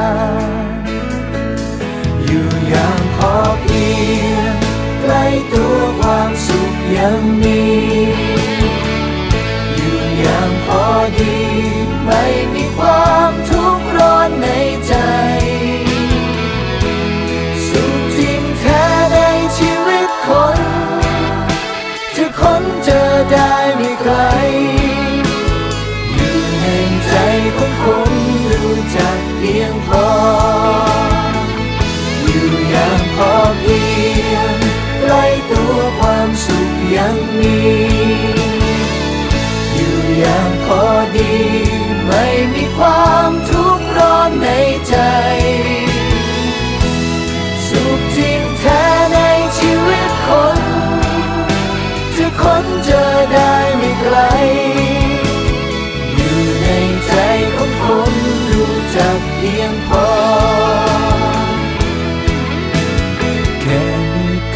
สุขยังมีอยู่อย่างพอดี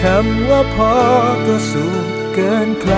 คำว่าพอก็สุขเกินใคร